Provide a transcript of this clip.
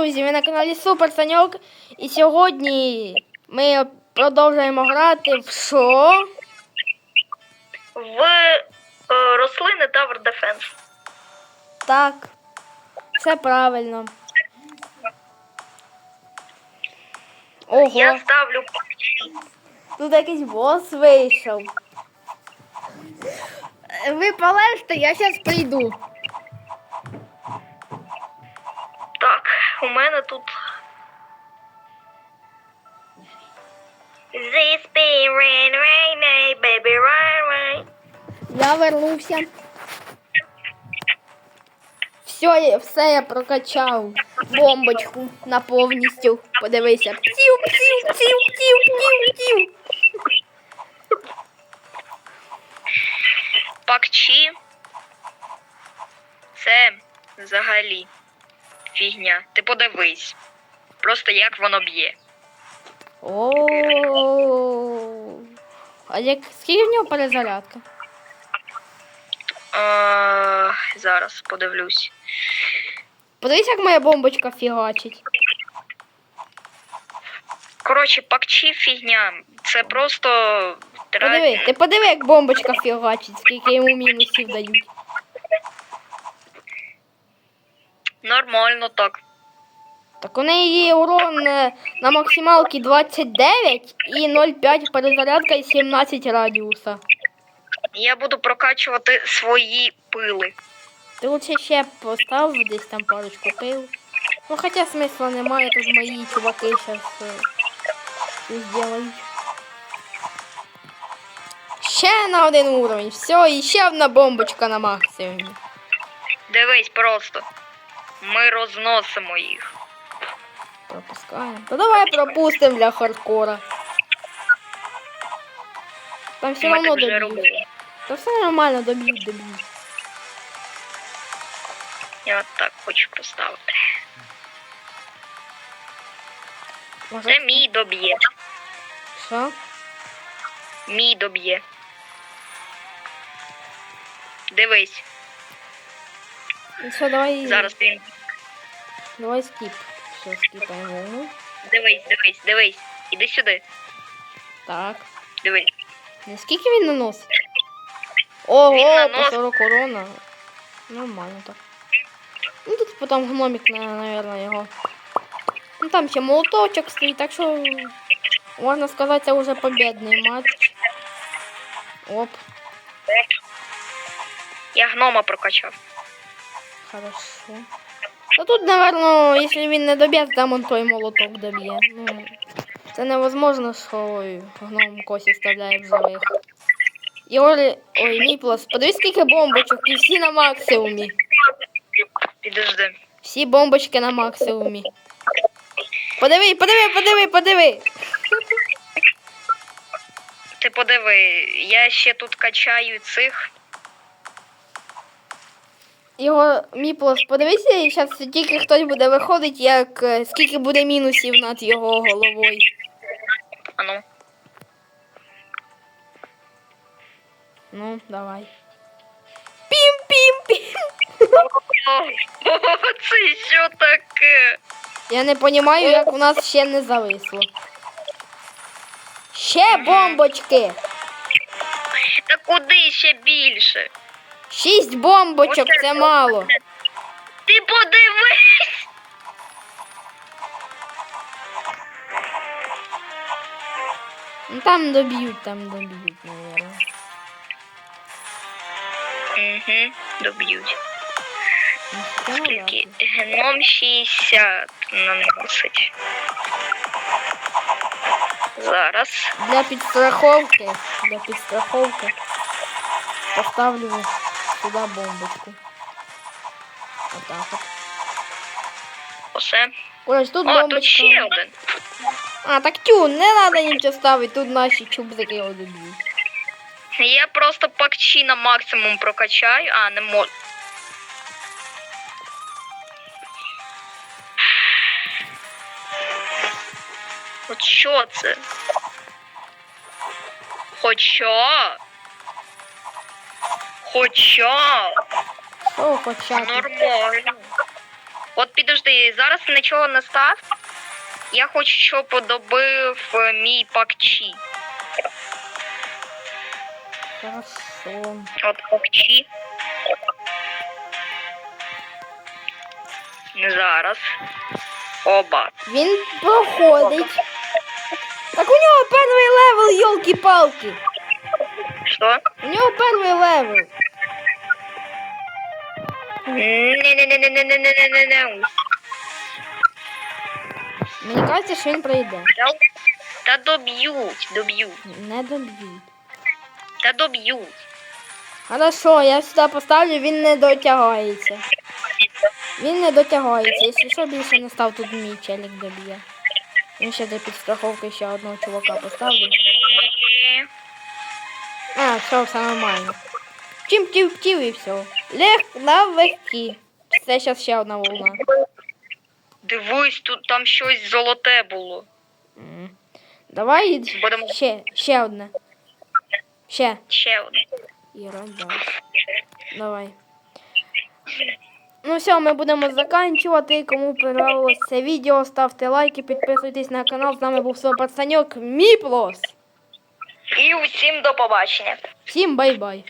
друзі, ви на каналі Супер Саньок. І сьогодні ми продовжуємо грати в що? в е, рослини Tower Defense. Так. Все правильно. Ого, Я ставлю тут якийсь бос вийшов. Ви полежте, я зараз прийду. Мене тут. This be rain, rain, rain, baby, rain, rain. Я вернувся. Все, все я прокачав. Бомбочку на повністю. Подивися. Пців, пців, пців, пців, пців, пців. Пакчі. Це взагалі фігня. Ти подивись. Просто як воно б'є. О. А як скільки в нього перезарядка? Е, зараз подивлюсь. Подивись, як моя бомбочка фігачить. Коротше, пакчі фігня. Це просто. Подиви, ти подиви, як бомбочка фігачить, скільки йому мінусів дають. Нормально так. Так у неї є урон е, на максималці 29 і 0,5 перезарядка і 17 радіуса. Я буду прокачувати свої пили. Ти лучше ще постав десь там парочку пил. Ну хоча смисла немає, тут мої чуваки зараз щось зроблять. Ще на один уровень. Все, і ще одна бомбочка на максимумі. Дивись просто. Ми розносимо їх. Пропускаємо. Ну давай пропустимо для хардкора. Там все Ми одно так вже доб'ють. Та все нормально, доб'ють, доб'ють. Я так хочу поставити. Може, Це мій доб'є. Що? Мій доб'є. Дивись, Ну все, давай. зараз він. Давай скіп. Все, скіпаємо. Ну, Дивись, дивись, дивись. Іди сюди. так. Дивись. Не скільки він наносить? Ого, Він по 40 урона. Нормально так. Ну тут потім гномик, наверное, його. Ну там ще молоточок стоїть, так що можна сказати, це вже победний матч. Оп, Я гнома прокачав. Хорошо. Та тут, наверно, якщо він не доб'є, там он той молоток доб'є. Ну, це невозможно, що ой, гном косі вставляє в живих. Ігор, ой, Міплас, подивись, скільки бомбочок, і всі на максимумі. Підожди. Всі бомбочки на максимумі. Подиви, подиви, подиви, подиви. Ти подиви, я ще тут качаю цих. Його Міплос, подивися, і зараз тільки хтось буде виходить, як е, скільки буде мінусів над його головою. Ану. Ну, давай. Пім-пім-пім. Це що таке? Я не розумію, як у нас ще не зависло. Ще бомбочки. Та куди ще більше? Шість бомбочок, це мало. Ти подивись! Ну там доб'ють, там доб'ють, наверное. Угу, доб'ють. Ну, Скільки? Гном 60 наносить. Зараз. Для підстраховки, для підстраховки поставлю сюди бомбочку. Отак от. Усе. Короче, тут О, тут бомбочка. ще один. А, так тю, не треба нічого ставити, тут наші чубзики його доб'ють. Я просто пакчі на максимум прокачаю, а не можу. От що це? Хоч що? Хоч що? Що хоча. Нормально. От підожди, зараз нічого не став. Я хочу, щоб добив е, мій пакчі. Хорошо. От пакчі. Зараз. Оба. Він проходить. Так у нього перший левел, йолки-палки. Що? У нього перший левел. No, no, no, no, no. Мені кажеться, що він пройде. Та доб'ють, доб'ють. Не доб'ють. Та доб'ють. Хорошо, я сюди поставлю, він не дотягається. Він не дотягається. Якщо що більше не став, тут мій челік доб'є. Він ще для підстраховки ще одного чувака поставлю. А, все, все нормально. Тім-тів-тів і все. Лег на. Це зараз ще одна волна. Дивись, тут там щось золоте було. М. Давай Будемо ще, ще одне. Ще. ще одне. Іра, да. Давай. Ну все, ми будемо закінчувати. Кому понравилось це відео, ставте лайки, підписуйтесь на канал. З нами був свій пацаньок Міплос. І усім до побачення. Всім бай-бай.